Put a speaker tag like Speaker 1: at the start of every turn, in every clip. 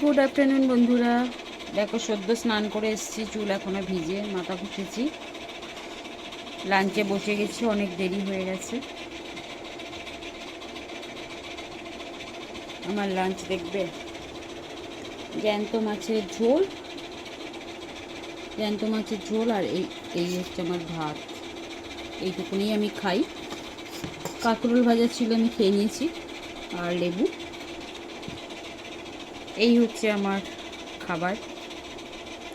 Speaker 1: Good afternoon, বন্ধুরা। দেখো, সদ্য স্নান করে এসেছি, চুল এখনও ভিজে, মাথা পুষেছি লাঞ্চে বসে গেছি, অনেক দেরি হয়ে গেছে। আমার লাঞ্চ দেখবে? জ্যান্ত মাছের ঝোল। জ্যান্ত মাছের ঝোল আর এই এই হচ্ছে আমার ভাত। এইটুকুনি আমি খাই। কাঁকরোল ভাজা ছিল, আমি খেয়ে নিয়েছি। আর লেবু। এই হচ্ছে আমার খাবার।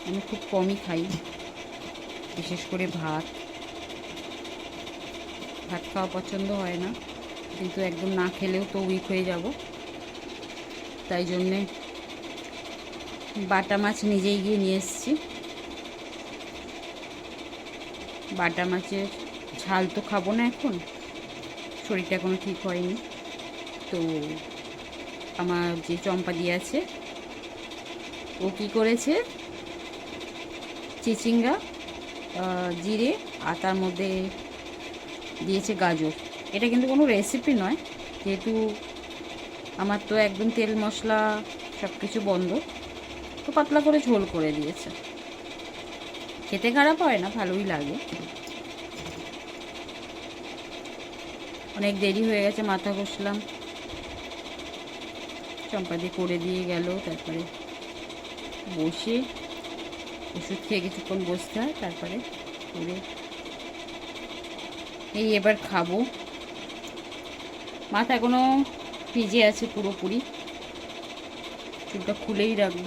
Speaker 1: আমি খুব কমই খাই, বিশেষ করে ভাত। ভাত খাওয়া পছন্দ হয় না, কিন্তু একদম না খেলেও তো উইক হয়ে যাব। তাই জন্যে বাটা মাছ নিজেই গিয়ে নিয়ে এসেছি। বাটা মাছের ঝাল তো খাব না এখন, শরীরটা এখনও ঠিক হয়নি। তো আমার যে চম্পা দিয়ে আছে, ও কি করেছে? চিচিঙ্গা জিরে আর তার মধ্যে দিয়েছে গাজর। এটা কিন্তু কোনো রেসিপি নয়, যেহেতু আমার তো একদম তেল মশলা সব কিছু বন্ধ, তো পাতলা করে ঝোল করে দিয়েছে। খেতে খারাপ হয় না, ভালোই লাগে। অনেক দেরি হয়ে গেছে, মাথা ঘষলাম। চম্পাদি করে দিয়ে গেল, তারপরে বসে ওষুধ খেয়ে কিছুক্ষণ বসতে হয়, তারপরে করে এই এবার খাব। মাথা এখনও ভিজে আছে পুরোপুরি। চুলটা খুলেই রাখব।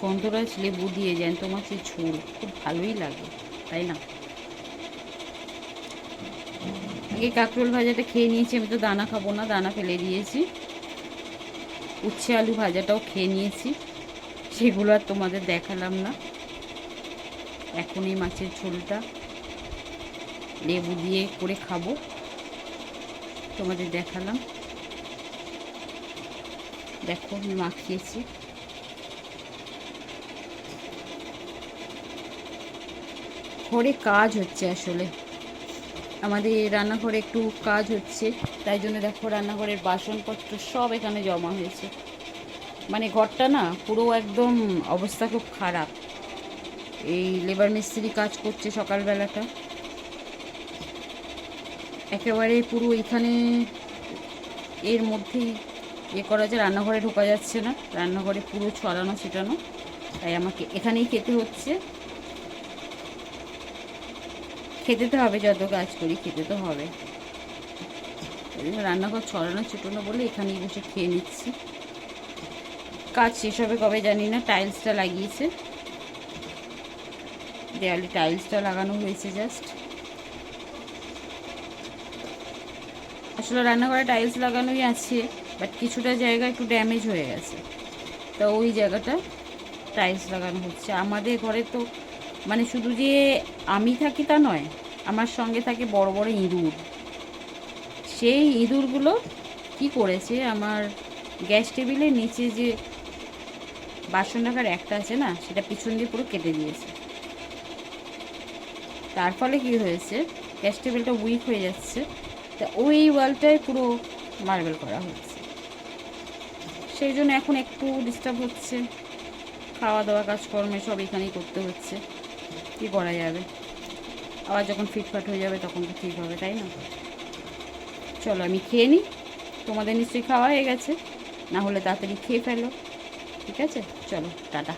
Speaker 1: গন্ধরাজ লেবু দিয়ে জ্যান্ত মাছের ঝোল খুব ভালোই লাগে, তাই না? আগে কাঁকরোল ভাজাটা খেয়ে নিয়েছি, আমি তো দানা খাব না, দানা ফেলে দিয়েছি। উচ্ছে আলু ভাজাটাও খেয়ে নিয়েছি, সেগুলো আর তোমাদের দেখালাম না। এখন এই মাছের ঝোলটা লেবু দিয়ে করে খাব, তোমাদের দেখালাম। দেখো, আমি মাখিয়েছি। ঘরে কাজ হচ্ছে আসলে। আমাদের রান্নাঘরে একটু কাজ হচ্ছে, তাই জন্য দেখো রান্নাঘরের বাসনপত্র সব এখানে জমা হয়েছে। মানে ঘরটা না পুরো একদম অবস্থা খুব খারাপ। এই লেবার মিস্ত্রি কাজ করছে সকালবেলাটা। একেবারে পুরো এখানে এর মধ্যেই ইয়ে করা যায় রান্নাঘরে ঢোকা যাচ্ছে না, রান্নাঘরে পুরো ছড়ানো ছিটানো, তাই আমাকে এখানেই খেতে হচ্ছে। খেতে তো হবে, যত কাজ করি খেতে তো হবে। রান্নাঘর ছড়ানো ছুটানো বলে এখানেই বসে খেয়ে নিচ্ছি। কাজ শেষ হবে কবে জানি না, টাইলসটা লাগিয়েছে। দেয়ালে টাইলসটা লাগানো হয়েছে জাস্ট আসলে রান্নাঘরে টাইলস লাগানোই আছে বাট কিছুটা জায়গা একটু ড্যামেজ হয়ে গেছে। তো ওই জায়গাটা টাইলস লাগানো হচ্ছে। আমাদের ঘরে তো মানে শুধু যে আমি থাকি তা নয়, আমার সঙ্গে থাকে বড় বড় ইঁদুর। সেই ইঁদুরগুলো কি করেছে? আমার গ্যাস টেবিলের নিচে যে বাসন রাখার একটা আছে না, সেটা পিছন দিয়ে পুরো কেটে দিয়েছে। তার ফলে কি হয়েছে? গ্যাস টেবিলটা উইক হয়ে যাচ্ছে। তা ওই ওয়ালটায় পুরো মার্বেল করা হচ্ছে। সেই জন্য এখন একটু ডিস্টার্ব হচ্ছে। খাওয়া দাওয়া কাজকর্মে সব এখানেই করতে হচ্ছে। কি করা যাবে? আবার যখন ফিটফাট হয়ে যাবে তখন তো ঠিক হবে, তাই না? চলো আমি খেয়ে নিই। তোমাদের নিশ্চয়ই খাওয়া হয়ে গেছে। না হলে তাড়াতাড়ি খেয়ে ফেলো। ঠিক আছে? চলো, টাটা।